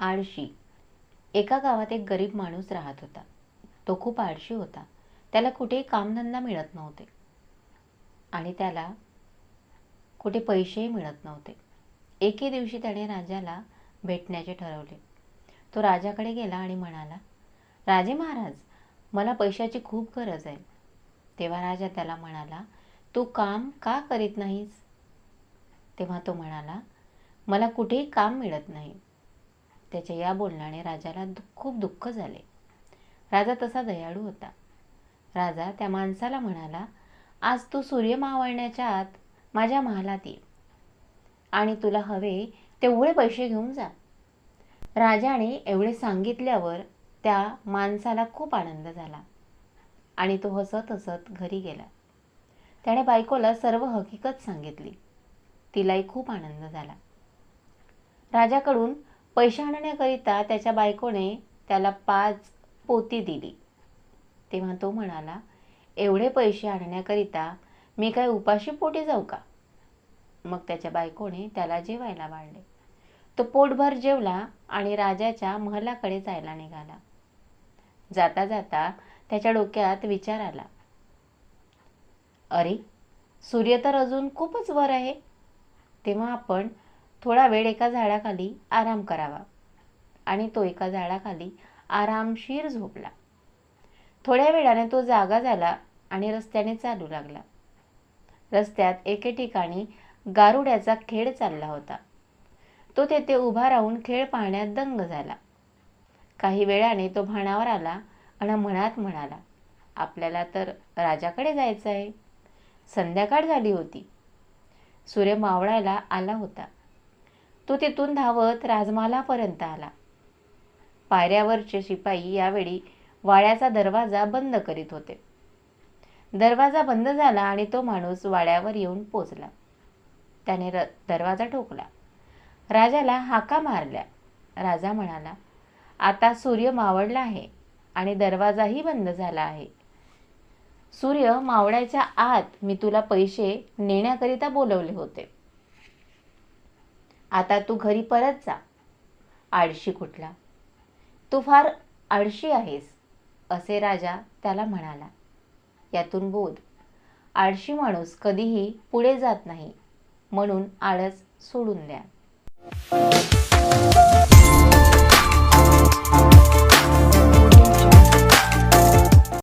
आळशी. एका गावात एक गरीब माणूस राहत होता. तो खूप आळशी होता. त्याला कुठेही कामधंदा मिळत नव्हते. आणि त्याला कुठे पैसेही मिळत नव्हते. एके दिवशी त्याने राजाला भेटण्याचे ठरवले. तो राजाकडे गेला आणि म्हणाला राजे महाराज मला पैशाची खूप गरज आहे. तेव्हा राजा त्याला म्हणाला तू काम का करीत नाहीस? तेव्हा तो म्हणाला मला कुठेही काम मिळत नाही. त्याच्या या बोलण्याने राजाला खूप दुःख झाले. राजा तसा दयाळू होता. राजा त्या माणसाला म्हणाला आज तू सूर्य मावळण्याच्या आत माझ्या महालात ये. आणि तुला हवे तेवढे पैसे घेऊन जा. राजाने एवढे सांगितल्यावर त्या माणसाला खूप आनंद झाला आणि तो हसत हसत घरी गेला. त्याने बायकोला सर्व हकीकत सांगितली. तिलाही खूप आनंद झाला. राजाकडून पैसे आणण्याकरिता त्याच्या बायकोने त्याला पाच पोती दिली. तेव्हा तो म्हणाला एवढे पैसे आणण्याकरिता मी काय उपाशी पोटी जाऊ का? मग त्याच्या बायकोने त्याला जेवायला वाढले. तो पोटभर जेवला आणि राजाच्या महलाकडे जायला निघाला. जाता जाता त्याच्या डोक्यात विचार आला. अरे सूर्य तर अजून खूपच वर आहे. तेव्हा आपण थोडा वेळ एका झाडाखाली आराम करावा. आणि तो एका झाडाखाली आरामशीर झोपला. थोड्या वेळाने तो जागा झाला आणि रस्त्याने चालू लागला. रस्त्यात एके ठिकाणी गारुड्याचा खेळ चालला होता. तो तेथे उभा राहून खेळ पाहण्यात दंग झाला. काही वेळाने तो भाणावर आला आणि मनात म्हणाला आपल्याला तर राजाकडे जायचं आहे संध्याकाळ झाली होती. सूर्य मावळायला आला होता. तो तिथून धावत राजमालापर्यंत आला. पायऱ्यावरचे शिपाई यावेळी वाड्याचा दरवाजा बंद करीत होते. दरवाजा बंद झाला आणि तो माणूस वाड्यावर येऊन पोचला. त्याने र दरवाजा ठोकला. राजाला हाका मारल्या. राजा म्हणाला आता सूर्य मावळला आहे आणि दरवाजाही बंद झाला आहे. सूर्य मावळ्याच्या आत मी तुला पैसे नेण्याकरिता बोलवले होते. आता तू घरी परत जा. आळशी कुठला? तू फार आळशी आहेस असे राजा त्याला म्हणाला. यातून बोध. आळशी माणूस कधीही पुढे जात नाही म्हणून आळस सोडून द्या.